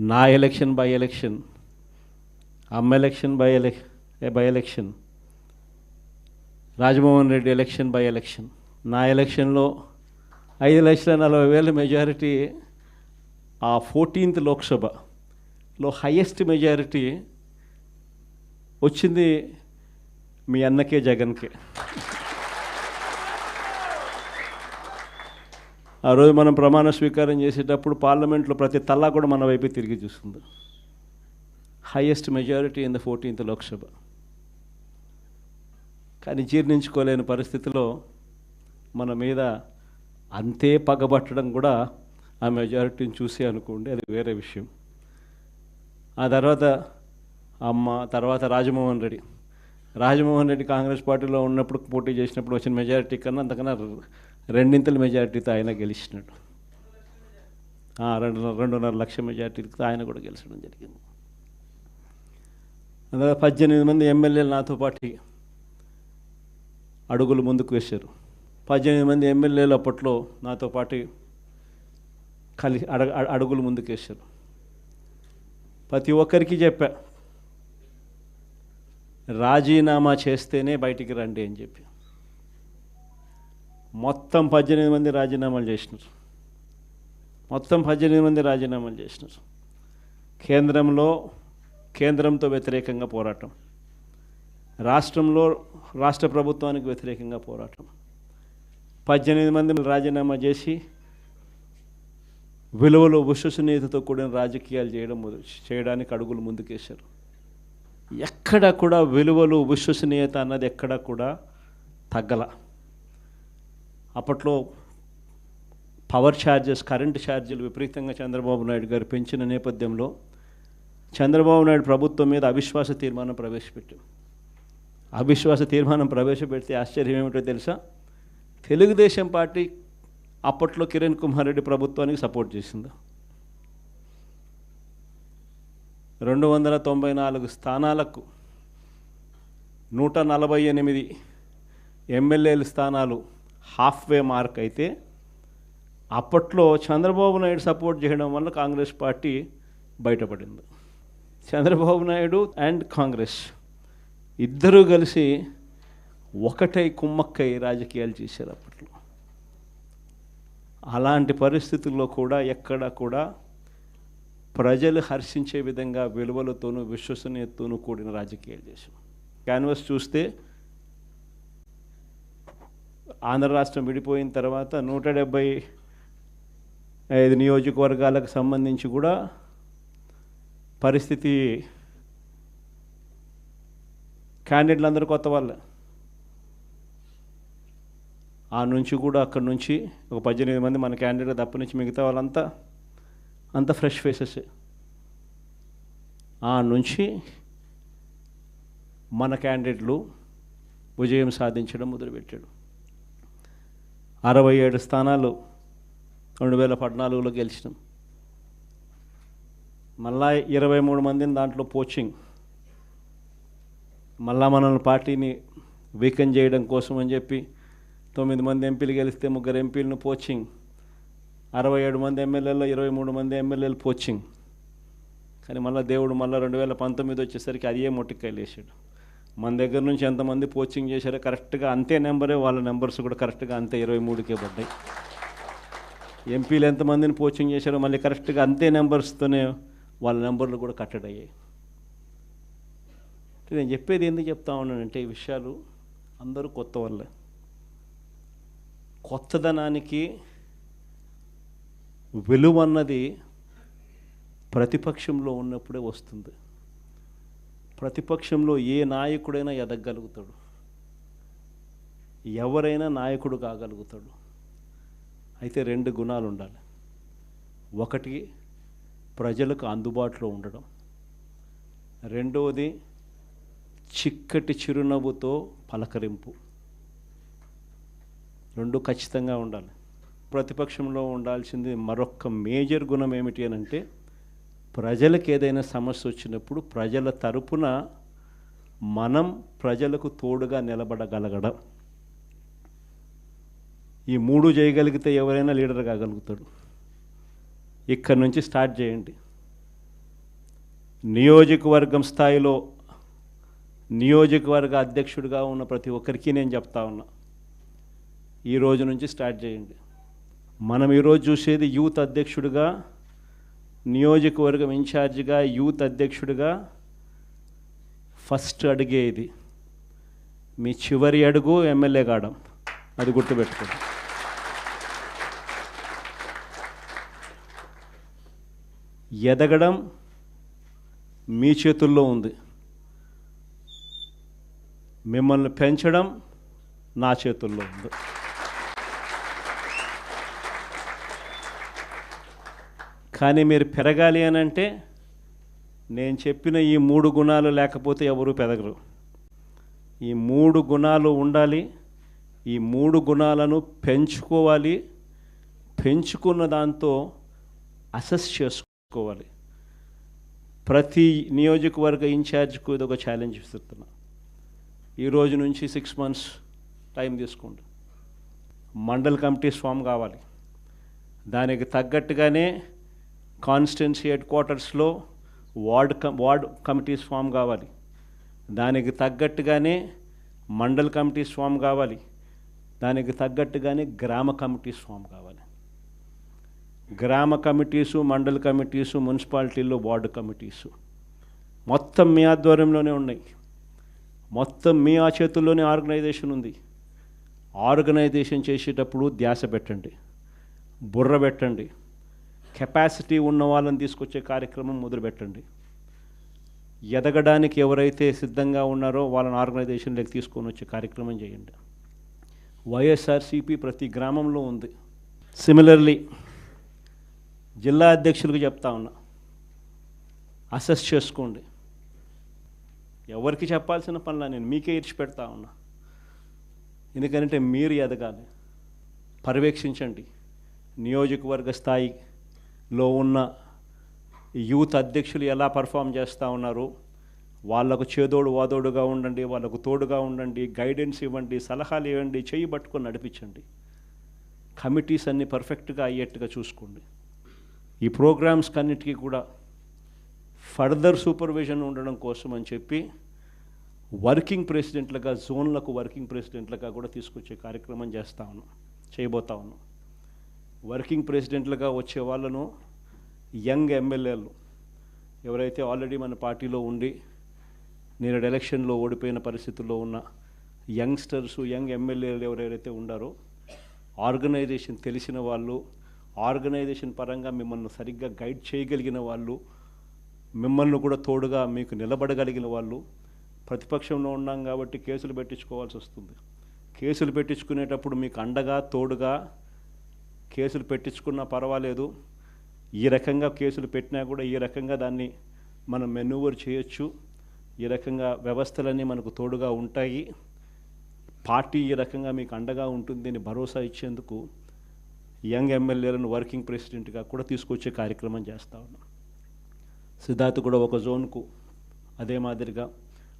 నా election by election అమ్మ election bye elect bye election Rajamohan Reddy election bye election నా ఎలక్షన్లో ఐదు లక్షల నలభై వేల మెజారిటీ ఆ ఫోర్టీన్త్ లోక్సభలో హయ్యెస్ట్ మెజారిటీ వచ్చింది మీ అన్నకే జగన్కే. ఆ రోజు మనం ప్రమాణ స్వీకారం చేసేటప్పుడు పార్లమెంట్లో ప్రతి తల్లా కూడా మన వైపు తిరిగి చూస్తుంది. Highest majority in the fourteenth Lok Sabha. కానీ జీర్ణించుకోలేని పరిస్థితిలో మన మీద అంతే పగబట్టడం కూడా ఆ మెజారిటీని చూసి అనుకోండి అది వేరే విషయం. ఆ తర్వాత అమ్మ తర్వాత రాజమోహన్ రెడ్డి. రాజమోహన్ రెడ్డి కాంగ్రెస్ పార్టీలో ఉన్నప్పుడు పోటీ చేసినప్పుడు వచ్చిన మెజారిటీ కన్నా అంతకన్నా రెండింతల మెజారిటీతో ఆయన గెలిచినాడు. రెండున్నర రెండున్నర లక్ష మెజారిటీతో ఆయన కూడా గెలిచడం జరిగింది. అందులో పద్దెనిమిది మంది ఎమ్మెల్యేలు నాతో పాటు అడుగులు ముందుకు వేశారు. పద్దెనిమిది మంది ఎమ్మెల్యేలు అప్పట్లో నాతో పాటు కలి అడగ అడుగులు ముందుకు వేశారు. ప్రతి ఒక్కరికి చెప్పా రాజీనామా చేస్తేనే బయటికి రండి అని చెప్పి. మొత్తం పద్దెనిమిది మంది రాజీనామాలు చేసినారు. మొత్తం పద్దెనిమిది మంది రాజీనామాలు చేసినారు. కేంద్రంలో కేంద్రంతో వ్యతిరేకంగా పోరాటం. రాష్ట్రంలో రాష్ట్ర ప్రభుత్వానికి వ్యతిరేకంగా పోరాటం. పద్దెనిమిది మంది రాజీనామా చేసి విలువలు విశ్వసనీయతతో కూడిన రాజకీయాలు చేయడం చేయడానికి అడుగులు ముందుకేశారు. ఎక్కడ కూడా విలువలు విశ్వసనీయత అన్నది ఎక్కడ కూడా తగ్గల. అప్పట్లో పవర్ ఛార్జెస్ కరెంటు ఛార్జీలు విపరీతంగా చంద్రబాబు నాయుడు గారు పెంచిన నేపథ్యంలో చంద్రబాబు నాయుడు ప్రభుత్వం మీద అవిశ్వాస తీర్మానం ప్రవేశపెట్టాం. అవిశ్వాస తీర్మానం ప్రవేశపెడితే ఆశ్చర్యం ఏమిటో తెలుసా? తెలుగుదేశం పార్టీ అప్పట్లో కిరణ్ కుమార్ రెడ్డి ప్రభుత్వానికి సపోర్ట్ చేసింది. రెండు వందల తొంభై నాలుగు స్థానాలకు నూట నలభై ఎనిమిది ఎమ్మెల్యేల స్థానాలు హాఫ్ వే మార్క్ అయితే అప్పట్లో చంద్రబాబు నాయుడు సపోర్ట్ చేయడం వల్ల కాంగ్రెస్ పార్టీ బయటపడింది. చంద్రబాబు నాయుడు అండ్ కాంగ్రెస్ ఇద్దరూ కలిసి ఒకటై కుమ్మక్కై రాజకీయాలు చేశారు అప్పట్లో. అలాంటి పరిస్థితుల్లో కూడా ఎక్కడ కూడా ప్రజలు హర్షించే విధంగా విలువలతోనూ విశ్వసనీయతతోనూ కూడిన రాజకీయాలు చేశాం క్యాన్వస్ చూస్తే ఆంధ్ర రాష్ట్రం విడిపోయిన తర్వాత నూట డెబ్బై ఐదు నియోజకవర్గాలకు సంబంధించి కూడా పరిస్థితి క్యాండిడేట్లు అందరూ కొత్త వాళ్ళు. ఆ నుంచి కూడా అక్కడ నుంచి ఒక పద్దెనిమిది మంది మన క్యాండిడేట్ తప్ప నుంచి మిగతా వాళ్ళంతా అంత ఫ్రెష్ ఫేసెస్. ఆ నుంచి మన క్యాండిడేట్లు విజయం సాధించడం మొదలుపెట్టాడు. అరవై ఏడు స్థానాలు రెండు వేల పద్నాలుగులో గెలిచినాం. మళ్ళా ఇరవై మూడు మందిని దాంట్లో పోచింగ్. మళ్ళా మనల్ని పార్టీని వీకెన్ చేయడం కోసం అని చెప్పి తొమ్మిది మంది ఎంపీలు గెలిస్తే ముగ్గురు ఎంపీలను పోచింగ్. అరవై ఏడు మంది ఎమ్మెల్యేలో ఇరవై మూడు మంది ఎమ్మెల్యేలు పోచింగ్. కానీ మళ్ళీ దేవుడు మళ్ళీ రెండు వేల పంతొమ్మిది వచ్చేసరికి అదే మొట్టికాయలు వేసాడు. మన దగ్గర నుంచి ఎంతమంది పోచింగ్ చేశారో కరెక్ట్గా అంతే నెంబరే వాళ్ళ నెంబర్స్ కూడా కరెక్ట్గా అంతే ఇరవై మూడుకే పడ్డాయి. ఎంపీలు ఎంతమందిని పోచింగ్ చేశారో మళ్ళీ కరెక్ట్గా అంతే నెంబర్స్తోనే వాళ్ళ నెంబర్లు కూడా కట్టడ్ అయ్యాయి. నేను చెప్పేది ఎందుకు చెప్తా ఉన్నానంటే ఈ విషయాలు అందరూ కొత్త వాళ్ళే. కొత్తదనానికి విలువన్నది ప్రతిపక్షంలో ఉన్నప్పుడే వస్తుంది. ప్రతిపక్షంలో ఏ నాయకుడైనా ఎదగలుగుతాడు ఎవరైనా నాయకుడు కాగలుగుతాడు. అయితే రెండు గుణాలు ఉండాలి. ఒకటి ప్రజలకు అందుబాటులో ఉండడం. రెండవది చిక్కటి చిరునవ్వుతో పలకరింపు. రెండు ఖచ్చితంగా ఉండాలి. ప్రతిపక్షంలో ఉండాల్సింది మరొక మేజర్ గుణం ఏమిటి అని అంటే ప్రజలకు ఏదైనా సమస్య వచ్చినప్పుడు ప్రజల తరపున మనం ప్రజలకు తోడుగా నిలబడగలగడం. ఈ మూడు చేయగలిగితే ఎవరైనా లీడర్ కాగలుగుతాడు. ఇక్కడ నుంచి స్టార్ట్ చేయండి. నియోజకవర్గం స్థాయిలో నియోజకవర్గ అధ్యక్షుడిగా ఉన్న ప్రతి ఒక్కరికి నేను చెప్తా ఉన్నా. ఈ రోజు నుంచి స్టార్ట్ చేయండి. మనం ఈరోజు చూసేది యూత్ అధ్యక్షుడిగా నియోజకవర్గం ఇన్ఛార్జిగా యూత్ అధ్యక్షుడిగా ఫస్ట్ అడిగే ఇది. మీ చివరి అడుగు ఎమ్మెల్యే కావడం అది గుర్తుపెట్టుకోండి. ఎదగడం మీ చేతుల్లో ఉంది. మిమ్మల్ని పెంచడం నా చేతుల్లో ఉంది. కానీ మీరు పెరగాలి అని అంటే నేను చెప్పిన ఈ మూడు గుణాలు లేకపోతే ఎవరు పెరగరు. ఈ మూడు గుణాలు ఉండాలి ఈ మూడు గుణాలను పెంచుకోవాలి పెంచుకున్న దాంతో అసెస్ చేసుకోవాలి. ప్రతి నియోజకవర్గ ఇన్ఛార్జ్కు ఇది ఒక ఛాలెంజ్ ఇస్తున్నా ఈ రోజు నుంచి సిక్స్ మంత్స్ టైం తీసుకోండి. మండల్ కమిటీస్ ఫామ్ కావాలి. దానికి తగ్గట్టుగానే కాన్స్టిట్యున్సీ హెడ్ క్వార్టర్స్లో ward cum ward committees form కావాలి. దానికి తగ్గట్టుగానే మండల్ కమిటీస్ ఫామ్ కావాలి. దానికి తగ్గట్టుగానే గ్రామ కమిటీస్ ఫామ్ కావాలి. గ్రామ కమిటీసు మండల కమిటీసు మున్సిపాలిటీల్లో వార్డు కమిటీసు మొత్తం మీ ఆధ్వర్యంలోనే ఉన్నాయి. మొత్తం మీ ఆ చేతుల్లోనే ఆర్గనైజేషన్ ఉంది. ఆర్గనైజేషన్ చేసేటప్పుడు ధ్యాస పెట్టండి. బుర్ర పెట్టండి. కెపాసిటీ ఉన్న వాళ్ళని తీసుకొచ్చే కార్యక్రమం మొదలుపెట్టండి. ఎదగడానికి ఎవరైతే సిద్ధంగా ఉన్నారో వాళ్ళని ఆర్గనైజేషన్లోకి తీసుకొని వచ్చే కార్యక్రమం చేయండి. వైఎస్ఆర్సీపీ ప్రతి గ్రామంలో ఉంది. సిమిలర్లీ జిల్లా అధ్యక్షులకు చెప్తా ఉన్నా. అసెస్ చేసుకోండి. ఎవరికి చెప్పాల్సిన పనులా నేను మీకే ఇచ్చి పెడతా ఉన్నా. ఎందుకంటే మీరు ఎదగాలి. పర్యవేక్షించండి. నియోజకవర్గ స్థాయి లో ఉన్న యూత్ అధ్యక్షులు ఎలా పర్ఫామ్ చేస్తూ ఉన్నారు? వాళ్ళకు చేదోడు వాదోడుగా ఉండండి వాళ్ళకు తోడుగా ఉండండి గైడెన్స్ ఇవ్వండి సలహాలు ఇవ్వండి చేయి పట్టుకొని నడిపించండి. కమిటీస్ అన్ని పర్ఫెక్ట్గా అయ్యేట్టుగా చూసుకోండి. ఈ ప్రోగ్రామ్స్ కన్నిటికీ కూడా ఫర్దర్ సూపర్విజన్ ఉండడం కోసం అని చెప్పి వర్కింగ్ ప్రెసిడెంట్లుగా జోన్లకు వర్కింగ్ ప్రెసిడెంట్లుగా కూడా తీసుకొచ్చే కార్యక్రమం చేస్తా ఉన్నాం చేయబోతా ఉన్నాం. వర్కింగ్ ప్రెసిడెంట్లుగా వచ్చే వాళ్ళను యంగ్ ఎమ్మెల్యేలు. ఎవరైతే ఆల్రెడీ మన పార్టీలో ఉండి నేను ఎలక్షన్లో ఓడిపోయిన పరిస్థితుల్లో ఉన్న యంగ్స్టర్స్ యంగ్ ఎమ్మెల్యేలు ఎవరెవరైతే ఉండారో ఆర్గనైజేషన్ తెలిసిన వాళ్ళు ఆర్గనైజేషన్ పరంగా మిమ్మల్ని సరిగ్గా గైడ్ చేయగలిగిన వాళ్ళు మిమ్మల్ని కూడా తోడుగా మీకు నిలబడగలిగిన వాళ్ళు ప్రతిపక్షంలో ఉన్నాం కాబట్టి కేసులు పెట్టించుకోవాల్సి వస్తుంది. కేసులు పెట్టించుకునేటప్పుడు మీకు అండగా తోడుగా కేసులు పెట్టించుకున్నా పర్వాలేదు. ఈ రకంగా కేసులు పెట్టినా కూడా ఈ రకంగా దాన్ని మనం మెనూవర్ చేయొచ్చు. ఈ రకంగా వ్యవస్థలన్నీ మనకు తోడుగా ఉంటాయి. పార్టీ ఈ రకంగా మీకు అండగా ఉంటుంది అని భరోసా ఇచ్చేందుకు యంగ్ ఎమ్మెల్యేలను వర్కింగ్ ప్రెసిడెంట్గా కూడా తీసుకొచ్చే కార్యక్రమం చేస్తూ ఉన్నాం. సిద్ధార్థ్ కూడా ఒక జోన్కు అదే మాదిరిగా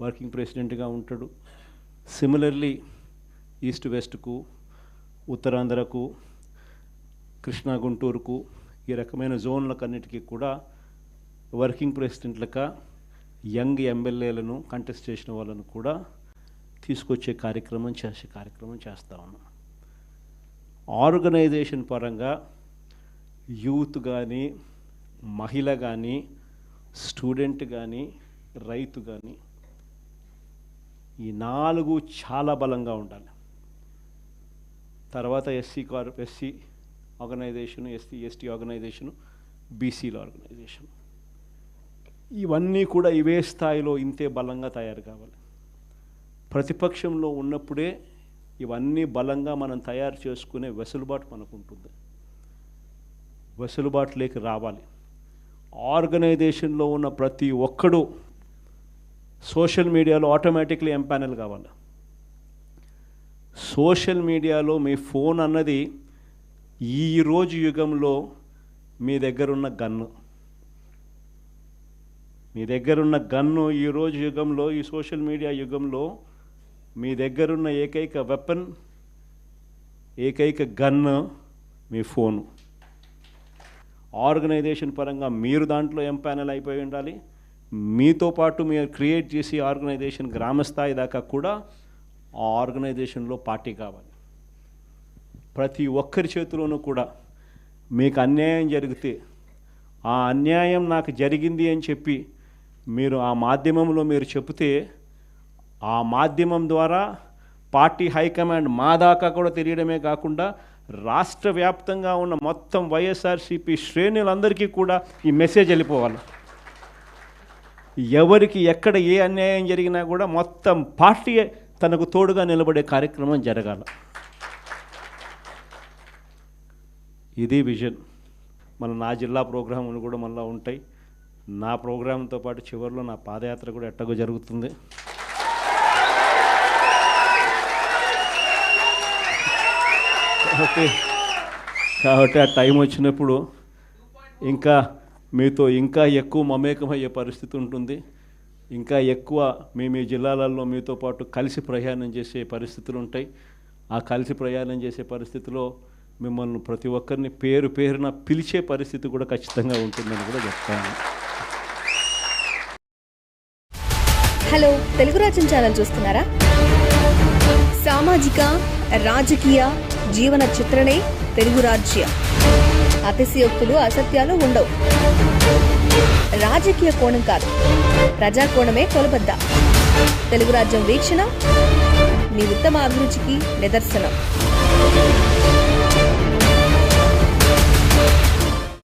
వర్కింగ్ ప్రెసిడెంట్గా ఉంటాడు. సిమిలర్లీ ఈస్ట్ వెస్ట్కు ఉత్తరాంధ్రకు కృష్ణా గుంటూరుకు ఈ రకమైన జోన్లకన్నిటికీ కూడా వర్కింగ్ ప్రెసిడెంట్లక యంగ్ ఎమ్మెల్యేలను కంటెస్ట్ చేసిన వాళ్ళను కూడా తీసుకొచ్చే కార్యక్రమం చేసే కార్యక్రమం చేస్తూ ఉన్నాం. ఆర్గనైజేషన్ పరంగా యూత్ కానీ మహిళ కానీ స్టూడెంట్ కానీ రైతు కానీ ఈ నాలుగు చాలా బలంగా ఉండాలి. తర్వాత SC car SC organization SC ST organization బీసీల ఆర్గనైజేషన్. ఇవన్నీ కూడా ఇవే స్థాయిలో ఇంతే బలంగా తయారు కావాలి. ప్రతిపక్షంలో ఉన్నప్పుడే ఇవన్నీ బలంగా మనం తయారు చేసుకునే వెసులుబాటు మనకు ఉంటుంది వెసులుబాటులోకి రావాలి. ఆర్గనైజేషన్లో ఉన్న ప్రతి ఒక్కడు సోషల్ మీడియాలో ఆటోమేటిక్లీ ఎంపానల్ కావాలి. సోషల్ మీడియాలో మీ ఫోన్ అన్నది ఈ రోజు యుగంలో మీ దగ్గరున్న గన్ను. మీ దగ్గరున్న గన్ను ఈ రోజు యుగంలో ఈ సోషల్ మీడియా యుగంలో మీ దగ్గరున్న ఏకైక వెపన్ ఏకైక గన్ మీ ఫోను. ఆర్గనైజేషన్ పరంగా మీరు దాంట్లో ఎంపానల్ అయిపోయి ఉండాలి? మీతో పాటు మీరు క్రియేట్ చేసి ఆర్గనైజేషన్ గ్రామస్థాయి దాకా కూడా ఆ ఆర్గనైజేషన్లో పార్టీ కావాలి. ప్రతి ఒక్కరి చేతిలోనూ కూడా మీకు అన్యాయం జరిగితే ఆ అన్యాయం నాకు జరిగింది అని చెప్పి మీరు ఆ మాధ్యమంలో మీరు చెబితే ఆ మాధ్యమం ద్వారా పార్టీ హైకమాండ్ మా దాకా కూడా తెలియడమే కాకుండా రాష్ట్ర వ్యాప్తంగా ఉన్న మొత్తం వైఎస్ఆర్సీపీ శ్రేణులందరికీ కూడా ఈ మెసేజ్ వెళ్ళిపోవాలి. ఎవరికి ఎక్కడ ఏ అన్యాయం జరిగినా కూడా మొత్తం పార్టీ తనకు తోడుగా నిలబడే కార్యక్రమం జరగాలి. ఇది విజన్. మన నా జిల్లా ప్రోగ్రాములు కూడా మళ్ళీ ఉంటాయి. నా ప్రోగ్రాంతో పాటు చివరిలో నా పాదయాత్ర కూడా ఎట్టగో జరుగుతుంది. కాబట్టి కాబట్టి ఆ టైం వచ్చినప్పుడు ఇంకా మీతో ఇంకా ఎక్కువ మమేకమయ్యే పరిస్థితి ఉంటుంది. ఇంకా ఎక్కువ మీ మీ జిల్లాలలో మీతో పాటు కలిసి ప్రయాణం చేసే పరిస్థితులు ఉంటాయి. ఆ కలిసి ప్రయాణం చేసే పరిస్థితిలో మిమ్మల్ని ప్రతి ఒక్కరిని పేరు పేరున పిలిచే పరిస్థితి కూడా ఖచ్చితంగా ఉంటుందని కూడా చెప్తాను. హలో తెలుగు రాజ్యం ఛానల్ చూస్తున్నారా? సామాజిక రాజకీయ జీవన చిత్రణే తెలుగు రాజ్యం. అతిశయోక్తులు అసత్యాలు ఉండవు. రాజకీయ కోణం కాదు ప్రజా కోణమే కొలబద్ద. తెలుగు రాజ్యం వీక్షణ మీ ఉత్తమ అభిరుచికి నిదర్శనం.